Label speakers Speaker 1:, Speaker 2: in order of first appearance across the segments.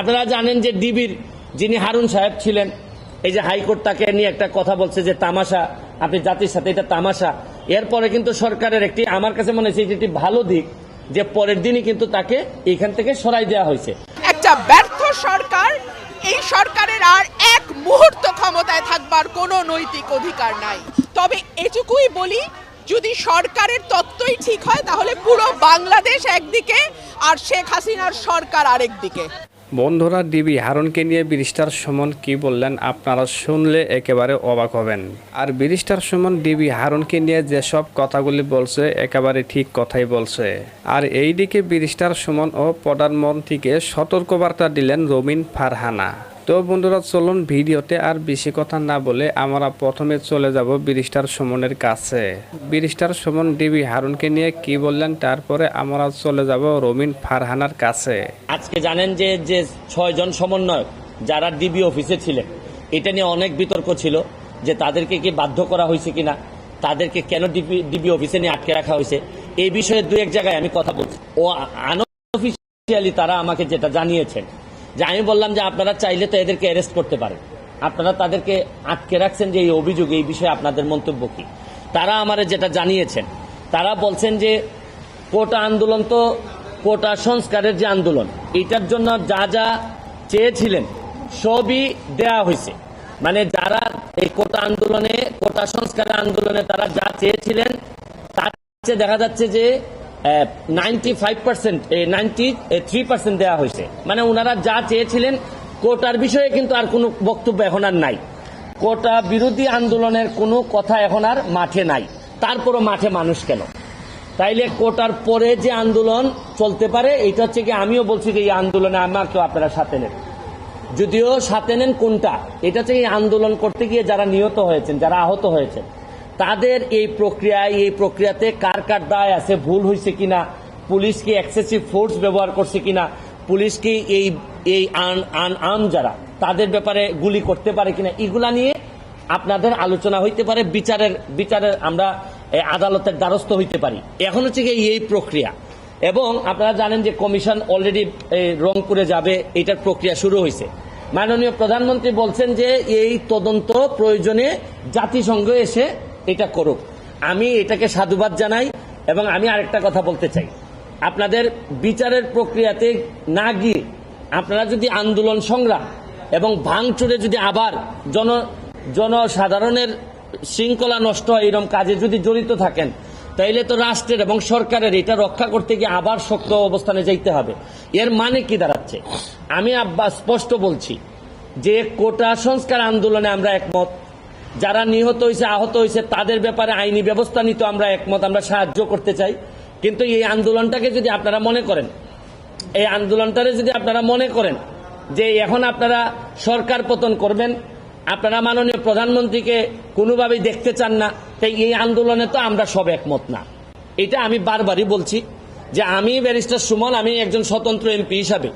Speaker 1: আপনারা জানেন যে ডিবির যিনি হারুন সাহেব ছিলেন, এই যে হাইকোর্ট তাকে নিয়ে একটা কথা বলছে যে তামাশা, আপনি জাতির সাথে এটা তামাশা। এরপরে কিন্তু সরকারের একটি, আমার কাছে মনে হচ্ছে একটি ভালো দিক, যে পরের দিনই কিন্তু তাকে এখান থেকে সরাই দেওয়া হয়েছে।
Speaker 2: একটা ব্যর্থ সরকার, এই সরকারের আর এক মুহূর্ত ক্ষমতায় থাকবার কোনো নৈতিক অধিকার নাই। তবে এটুকুই বলি, যদি সরকারের তত্ত্বই ঠিক হয়, তাহলে পুরো বাংলাদেশ একদিকে আর শেখ হাসিনার সরকার আরেক দিকে
Speaker 3: বন্ধুরা, ডিবি হারুনকে নিয়ে ব্যারিস্টার সুমন কি বললেন আপনারা শুনলে একেবারে অবাক হবেন। আর ব্যারিস্টার সুমন, ডিবি হারুনকে নিয়ে যেসব কথাগুলি বলছে একেবারে ঠিক কথাই বলছে। আর এই দিকে ব্যারিস্টার সুমন ও প্রধানমন্ত্রীকে সতর্কবার্তা দিলেন রমিন ফারহানা। তো বন্ধুরা, চলুন ভিডিওতে আর বেশি কথা না বলে আমরা প্রথমে চলে যাব ব্যারিস্টার সুমনের কাছে। ব্যারিস্টার সুমন ডিবি হারুনকে নিয়ে কি বললেন, তারপরে আমরা চলে যাব রমিন ফারহানার কাছে।
Speaker 1: আজকে জানেন যে যে ছয়জন সমন্বয়ক যারা ডিবি অফিসে ছিলেন, এটা নিয়ে অনেক বিতর্ক ছিল যে তাদেরকে কি বাধ্য করা হয়েছে কিনা, তাদেরকে কেন ডিবি ডিবি অফিসে নিয়ে আটকে রাখা হয়েছে, এই বিষয়ে দু এক জায়গায় আমি কথা বলছি। ও আনঅফিসিয়ালি তারা আমাকে যেটা জানিয়েছেন যে আমি বললাম যে আপনারা চাইলে তো এদেরকে অ্যারেস্ট করতে পারেন। আপনারা তাদেরকে আটকে রাখছেন যে এই অভিযোগ, এই বিষয়ে আপনাদের মন্তব্য কি? তারা আমারে যেটা জানিয়েছেন, তারা বলছেন যে কোটা আন্দোলন তো কোটা সংস্কারের যে আন্দোলন, এটার জন্য যা যা চেয়েছিলেন সবই দেয়া হয়েছে। মানে যারা এই কোটা আন্দোলনে, কোটা সংস্কারের আন্দোলনে তারা যা চেয়েছিলেন, তার দেখা যাচ্ছে যে ninety five percent ninety three percent দেওয়া হয়েছে। মানে ওনারা যা চেয়েছিলেন, কোটার বিষয়ে কিন্তু আর কোনো বক্তব্য এখন আর নাই। কোটা বিরোধী আন্দোলনের কোনো কথা এখন আর মাঠে নাই। তারপরও মাঠে মানুষ কেন? তাইলে কোটার পরে যে আন্দোলন চলতে পারে এটা হচ্ছে কি আমিও বলছি যে এই আন্দোলনে আমাকেও আপনারা সাথে নেন। যদিও সাথে নেন কোনটা, এটা হচ্ছে এই আন্দোলন করতে গিয়ে যারা নিহত হয়েছেন, যারা আহত হয়েছেন তাদের এই প্রক্রিয়ায়, এই প্রক্রিয়াতে কার কার দায় আছে, ভুল হয়েছে কিনা, পুলিশ কি এক্সেসিভ ফোর্স ব্যবহার করছে কিনা, পুলিশ কি এই এই আন আন, আম যারা, তাদের ব্যাপারে গুলি করতে পারে কিনা, এগুলা নিয়ে আপনাদের আলোচনা হইতে পারে, বিচারের বিচারের আমরা আদালতের দ্বারস্থ হইতে পারি। এখন হচ্ছে কি এই প্রক্রিয়া। এবং আপনারা জানেন যে কমিশন অলরেডি রংপুরে যাবে, এটার প্রক্রিয়া শুরু হয়েছে মাননীয় প্রধানমন্ত্রী বলছেন যে এই তদন্ত প্রয়োজনে জাতিসংঘ এসে এটা করুক। আমি এটাকে সাধুবাদ জানাই এবং আমি আরেকটা কথা বলতে চাই। আপনাদের বিচারের প্রক্রিয়াতে না গিয়ে আপনারা যদি আন্দোলন সংগ্রাম এবং ভাঙচুরে যদি আবার জন, জনসাধারণের শৃঙ্খলা নষ্ট হয় এরকম কাজে যদি জড়িত থাকেন, তাইলে তো রাষ্ট্রের এবং সরকারের এটা রক্ষা করতে গিয়ে আবার শক্ত অবস্থানে যাইতে হবে। এর মানে কি দাঁড়াচ্ছে? আমি আব্বা স্পষ্ট বলছি যে কোটা সংস্কার আন্দোলনে আমরা একমত। যারা নিহত হয়েছে, আহত হয়েছে, তাদের ব্যাপারে আইনি ব্যবস্থা নিতে আমরা একমত, আমরা সাহায্য করতে চাই। কিন্তু এই আন্দোলনটাকে যদি আপনারা মনে করেন, এই আন্দোলনটারে যদি আপনারা মনে করেন যে এখন আপনারা সরকার পতন করবেন, আপনারা মাননীয় প্রধানমন্ত্রীকে কোনোভাবেই দেখতে চান না, তাই এই আন্দোলনে তো আমরা সব একমত না। এটা আমি বারবারই বলছি যে আমি ব্যারিস্টার সুমন, আমি একজন স্বতন্ত্র এমপি হিসাবে।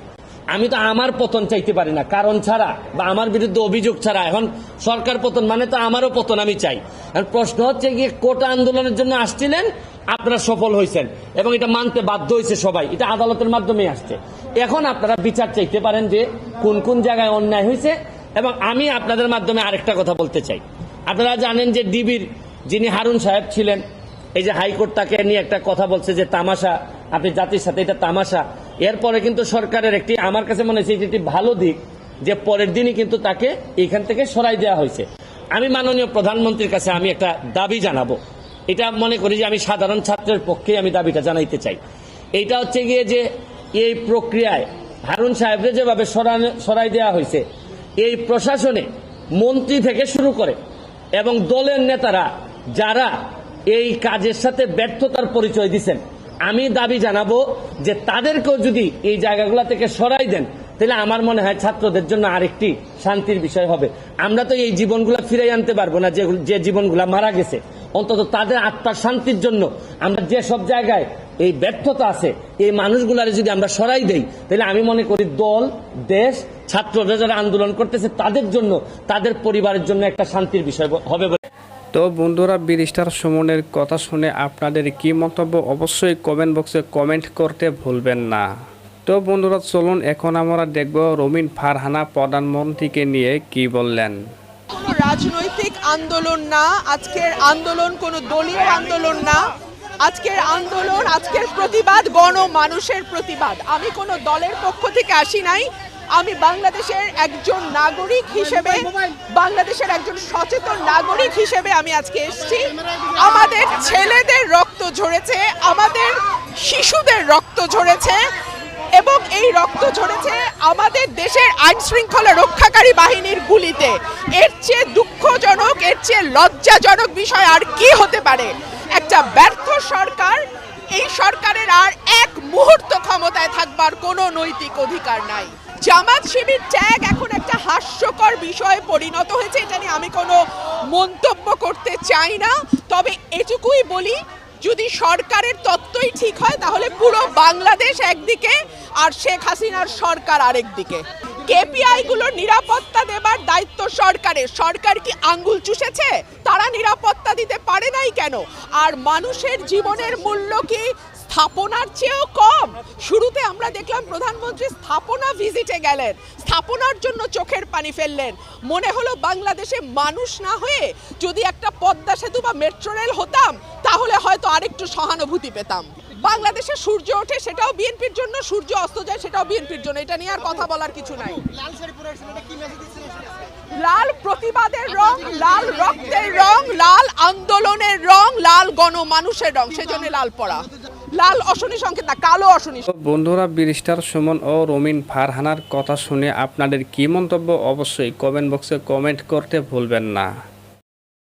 Speaker 1: আমি তো আমার পতন চাইতে পারি না। কারণ ছাড়া বা আমার বিরুদ্ধে অভিযোগ ছাড়া এখন সরকার পতন মানে তো আমারও পতন আমি চাই। এখন প্রশ্ন হচ্ছে গিয়ে কোটা আন্দোলনের জন্য আসছিলেন, আপনারা সফল হয়েছেন এবং এটা মানতে বাধ্য হয়েছে সবাই। এটা আদালতের মাধ্যমে আসছে। এখন আপনারা বিচার চাইতে পারেন যে কোন কোন জায়গায় অন্যায় হয়েছে এবং আমি আপনাদের মাধ্যমে আরেকটা কথা বলতে চাই। আপনারা জানেন যে ডিবির যিনি হারুন সাহেব ছিলেন, এই যে হাইকোর্ট তাকে নিয়ে একটা কথা বলছে যে তামাশা, আপনি জাতির সাথে এটা তামাশা এরপরে কিন্তু সরকারের একটি, আমার কাছে মনে হচ্ছে একটি ভালো দিক যে পরের দিনই কিন্তু তাকে এখান থেকে সরাই দেওয়া হয়েছে। আমি মাননীয় প্রধানমন্ত্রীর কাছে আমি একটা দাবি জানাব। এটা মনে করি যে আমি সাধারণ ছাত্রের পক্ষে আমি দাবিটা জানাইতে চাই। এইটা হচ্ছে গিয়ে যে এই প্রক্রিয়ায় হারুন সাহেবকে যেভাবে সরাই দেওয়া হয়েছে, এই প্রশাসনে মন্ত্রী থেকে শুরু করে এবং দলের নেতারা যারা এই কাজের সাথে ব্যর্থতার পরিচয় দিচ্ছেন আমি দাবি জানাব যে তাদেরকেও যদি এই জায়গাগুলো থেকে সরাই দেন, তাহলে আমার মনে হয় ছাত্রদের জন্য আরেকটি শান্তির বিষয় হবে। আমরা তো এই জীবনগুলো ফিরে আনতে পারব না যে জীবনগুলো মারা গেছে। অন্তত তাদের আত্মার শান্তির জন্য আমরা যে সব জায়গায় এই ব্যর্থতা আছে, এই মানুষগুলারে যদি আমরা সরাই দেই, তাহলে আমি মনে করি দল, দেশ, ছাত্ররা যারা আন্দোলন করতেছে, তাদের জন্য, তাদের পরিবারের জন্য একটা শান্তির বিষয় হবে
Speaker 3: তো বন্ধুরা ব্যারিস্টার সুমনের কথা শুনে আপনাদের কি মন্তব্য অবশ্যই কমেন্ট বক্সে কমেন্ট করতে ভুলবেন না। তো বন্ধুরা চলুন, এখন আমরা দেখব রমিন ফারহানা প্রধানমন্ত্রীকে নিয়ে কি বললেন।
Speaker 2: রাজনৈতিক আন্দোলন না, আজকের আন্দোলন কোনো দলীয় আন্দোলন না। আজকের আন্দোলন, আজকের প্রতিবাদ গণ মানুষের প্রতিবাদ। আমি কোনো দলের পক্ষ থেকে আসি নাই আমি বাংলাদেশের একজন নাগরিক হিসেবে বাংলাদেশের একজন সচেতন নাগরিক হিসেবে আমি আজকে এসেছি। আমাদের ছেলেদের রক্ত ঝরেছে আমাদের শিশুদের রক্ত ঝরেছে এবং এই রক্ত ঝরেছে আমাদের দেশের আইন শৃঙ্খলা রক্ষাকারী বাহিনীর গুলিতে। এর চেয়ে দুঃখজনক এর চেয়ে লজ্জাজনক বিষয় আর কি হতে পারে? একটা ব্যর্থ সরকার এই সরকারের আর এক মুহূর্ত ক্ষমতায় থাকবার কোনো নৈতিক অধিকার নাই। জামাত শিবির ট্যাগ এখন একটা হাস্যকর বিষয়ে পরিণত হয়েছে। এটা নিয়ে আমি কোনো মন্তব্য করতে চাই না। তবে এটুকুই বলি, যদি সরকারের তত্ত্বই ঠিক হয়, তাহলে পুরো বাংলাদেশ একদিকে আর শেখ হাসিনার সরকার আরেক দিকে। কেপিআই গুলোর নিরাপত্তা দেবার দায়িত্ব সরকারের। সরকার কি আঙ্গুল চুষেছে? তারা নিরাপত্তা দিতে পারে নাই কেন? আর মানুষের জীবনের মূল্য কি স্থাপনার চেয়েও কম? শুরুতে আমরা দেখলাম প্রধানমন্ত্রী স্থাপনা ভিজিটে গেলেন। স্থাপনার জন্য চোখের পানি ফেললেন। মনে হলো বাংলাদেশে মানুষ না হয়ে যদি একটা পদ্মা সেতু বা মেট্রো রেল হতাম, তাহলে হয়তো আরেকটু সহানুভূতি পেতাম। বাংলাদেশে সূর্য ওঠে সেটাও বিএনপির জন্য, সূর্য অস্ত যায় সেটাও বিএনপির জন্য। এটা নিয়ে আর কথা বলার কিছু নাই। লাল প্রতিবাদের রং, লাল রক্তের রং, লাল আন্দোলনের রং, লাল গণমানুষের রং, সেজন্য লাল পড়া। লাল অশনি সংকেত না, কালো অশনি
Speaker 3: বন্ধুরা বিরিস্টার সুমন ও রমিন ফারহানার কথা শুনে আপনাদের কি মন্তব্য? অবশ্যই কমেন্ট বক্সে কমেন্ট করতে ভুলবেন না।